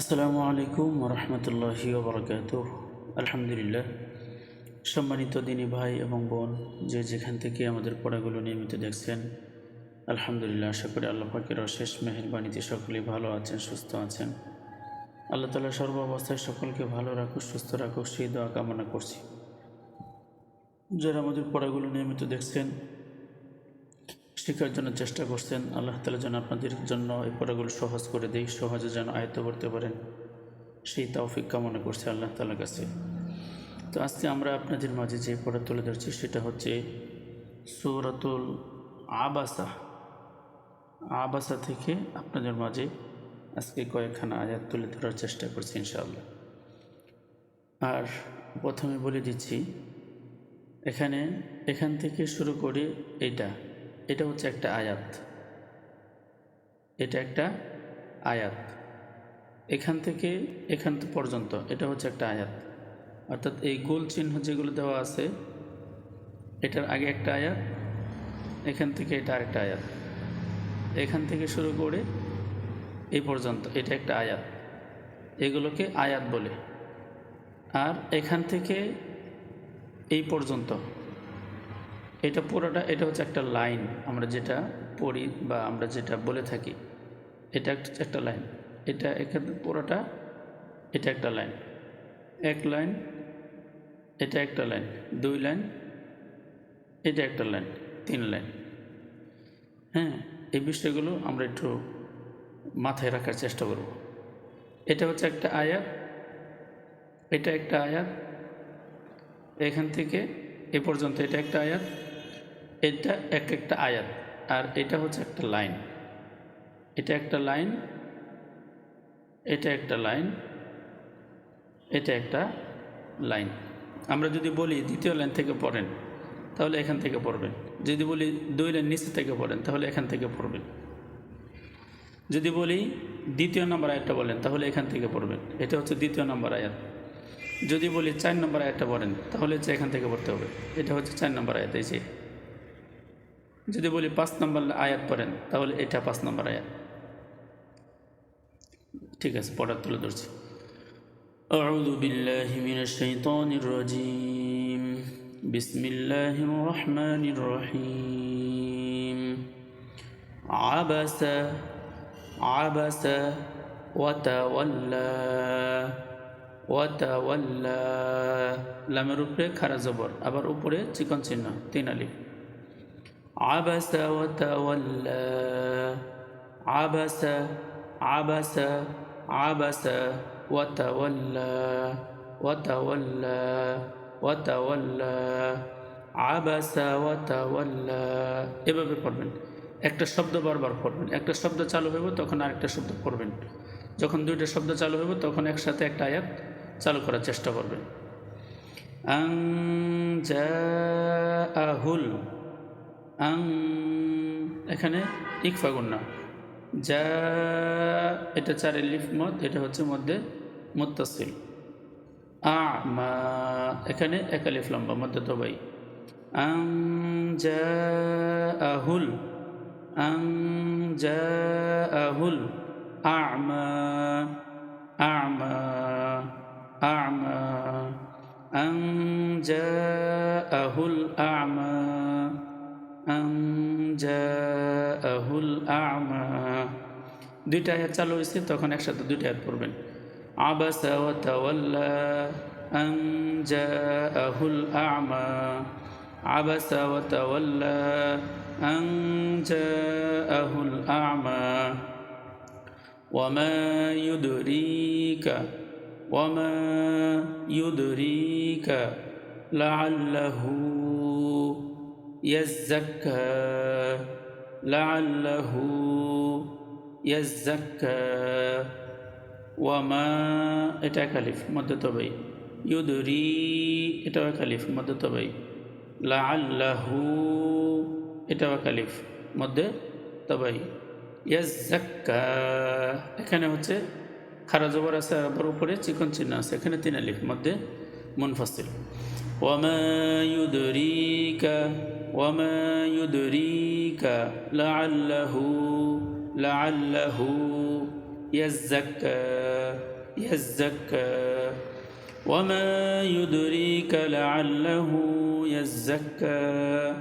আসসালামু আলাইকুম রহমতুল্লাহি ওবরাকাত। আলহামদুলিল্লাহ। সম্মানিত দিনী ভাই এবং বোন, যে যেখান থেকে আমাদের পড়াগুলো নিয়মিত দেখছেন, আলহামদুলিল্লাহ আশা করি আল্লাহ পাকের অশেষ মেহরবানিতে সকলেই ভালো আছেন, সুস্থ আছেন। আল্লাহ তালা সর্ব অবস্থায় সকলকে ভালো রাখুক, সুস্থ রাখুক, সেই দোয়া কামনা করছি। যারা আমাদের পড়াগুলো নিয়মিত দেখছেন শেখার জন্য চেষ্টা করছেন। আল্লাহ তালা যেন আপনাদের জন্য এই পড়াগুলো সহজ করে দেয় সহজে যেন আয়ত্ত করতে পারেন। সেই তৌফিক কামনা করছে আল্লাহ তালার কাছে। তো আজকে আমরা আপনাদের মাঝে যে পড়া তুলে ধরছি, সেটা হচ্ছে সৌরাতুল আবাসা। আবাসা থেকে আপনাদের মাঝে আজকে কয়েকখানা আয়াত তুলে ধরার চেষ্টা করছি ইনশাআল্লাহ। আর প্রথমে বলে দিচ্ছি, এখানে এখান থেকে শুরু করে এইটা। এটা হচ্ছে একটা আয়াত। এটা একটা আয়াত। এখান থেকে এখান পর্যন্ত এটা হচ্ছে একটা আয়াত। অর্থাৎ এই গোল চিহ্ন যেগুলো দেওয়া আছে, এটার আগে একটা আয়াত, এখান থেকে এটা আরেকটা আয়াত। এখান থেকে শুরু করে এই পর্যন্ত এটা একটা আয়াত। এগুলোকে আয়াত বলে। আর এখান থেকে এই পর্যন্ত এটা পুরোটা, এটা হচ্ছে একটা লাইন, আমরা যেটা পড়ি বা আমরা যেটা বলে থাকি, এটা একটা একটা লাইন। এটা এখানে পুরোটা, এটা একটা লাইন। এক লাইন, এটা একটা লাইন। দুই লাইন, এটা একটা লাইন। তিন লাইন। হ্যাঁ এই বিষয়গুলো আমরা একটু মাথায় রাখার চেষ্টা করব। এটা হচ্ছে একটা আয়াত, এটা একটা আয়াত, এখান থেকে এ পর্যন্ত এটা একটা আয়াত। এটা এক একটা আয়াত, আর এটা হচ্ছে একটা লাইন। এটা একটা লাইন, এটা একটা লাইন, এটা একটা লাইন। আমরা যদি বলি দ্বিতীয় লাইন থেকে পড়েন, তাহলে এখান থেকে পড়বেন। যদি বলি দুই লাইন নিচে থেকে পড়েন, তাহলে এখান থেকে পড়বেন। যদি বলি দ্বিতীয় নম্বর আয়াতটা বলেন, তাহলে এখান থেকে পড়বেন। এটা হচ্ছে দ্বিতীয় নম্বর আয়াত। যদি বলি চার নম্বর আয়াতটা পড়েন, তাহলে হচ্ছে এখান থেকে পড়তে হবে। এটা হচ্ছে চার নম্বর আয়াত, এই যে। যদি বলি পাঁচ নম্বর আয়াত পড়েন তাহলে এটা পাঁচ নম্বর আয়াত ঠিক আছে পড়ার তুলে ধরছি أعوذ بالله من الشيطان الرجيم بسم الله الرحمن الرحيم عبس عبس وتولى وتولى লামের উপরে খারা জবর আবার উপরে চিকন চিহ্ন তিন আলিফ عبس وتولى عبس عبس عبس وتولى وتولى وتولى عبس وتولى এভাবে পড়বেন একটা শব্দ বারবার পড়বেন একটা শব্দ চালু হইব তখন আরেকটা শব্দ পড়বেন যখন দুইটা শব্দ চালু হইব তখন একসাথে একটা আয়াত চালু করার চেষ্টা করবেন আং জাহুল আং, এখানে ইকফা গুন্না যা, এটা চার লিফ মত, এটা হচ্ছে মধ্যে মুত্তাসিল। আ, মা, এখানে একালিফ লম্বা, মধ্যে দবাই আং, যা আহুল আং, যা আহুল আমা আমা আমা আং যা আহুল আমা আং জাহুল আমা দুইটা আয়াত চালু হয়েছে তখন একসাথে দুইটা আয়াত পড়বেন আবাসা ওয়া তাওয়াল্লা আং জাহুল আমা আবাসা ওয়া তাওয়াল্লা আং জাহুল আমা وما يدريك وما يدريك لعله يزكى لعله يزكى وما এটা কালিফ মধ্য তবাই ইউদরি এটাও কালিফ মধ্য তবাই লাআল্লাহু এটাও কালিফ মধ্যে তবাই ইয়াজ্জাক্কা এখানে হচ্ছে খারা জবর আছে আবার উপরে চিকন চিহ্ন আছে এখানে তিন আলিফ মধ্যে মুনফাসিল وما يدريك وما يدريك لعله لعله يزكى يزكى. وما يدريك لعله يزكى.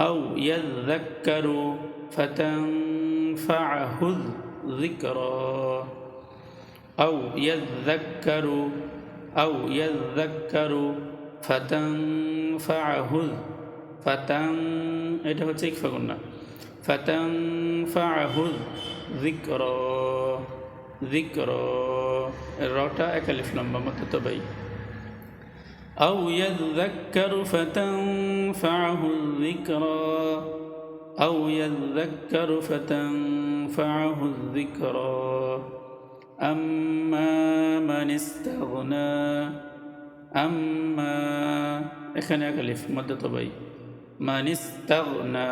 أو يذكر فتنفعه الذكرى. أو يذكر أو يذكر فتنفعه فتن এটা হচ্ছে ইকফা গুন্না فتنفعه الذكرى ذكرى রটা একালিফ লম্বা মতো তবেই أو يذكر فتنفعه الذكرى أو يذكر فتنفعه الذكرى أما من استغنى أما এখানে একালিফ মধ্য তবাই মান ইস্তাগনা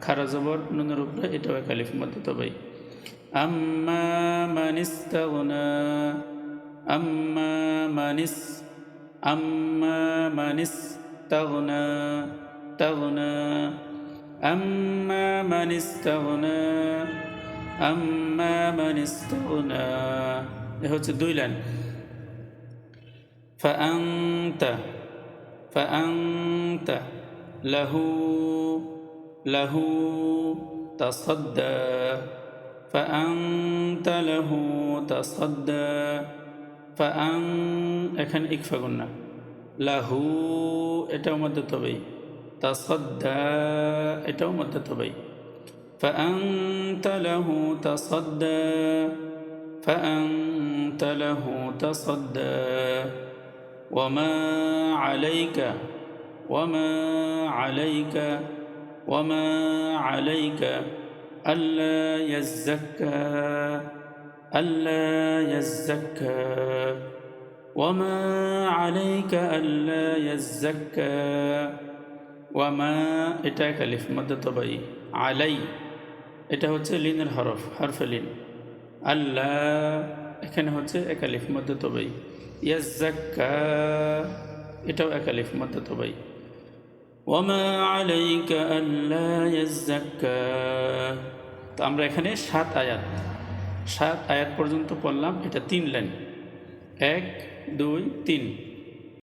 খারা জবর নুনের উপরে এটাও একালিফ মধ্য তবাই আম্মা মান ইস্তাগনা আম্মা মানিস আম্মা মানিস তাগনা তাগনা আম্মা মানিস তাগনা আম্মা মানিস তাগনা এ হচ্ছে দুই লাইন فأنت فأنت له له تصدى فأنت له تصدى فأن এখানে ইকফা গুন্না লাহু এটাও মধ্যে তবেই তাসদ্দা এটাও মধ্যে তবেই فأنت له تصدى فأنت له تصدى وما عليك وما عليك وما عليك ألا يزكى ألا يزكى وما عليك ألا يزكى وما এটা একালিফ মধ্যে তবাই আলাই এটা হচ্ছে লিনের হরফ হরফে লিন আল্লাহ এখানে হচ্ছে একালিফ মধ্যে তবাই ইয়াজ্জাক্কা এটাও একালিফ মধ্যে তবাই ওমা আলাইকা আল্লাহ তো আমরা এখানে সাত আয়াত সাত আয়াত পর্যন্ত পড়লাম, এটা তিন লাইন। এক, দুই, তিন।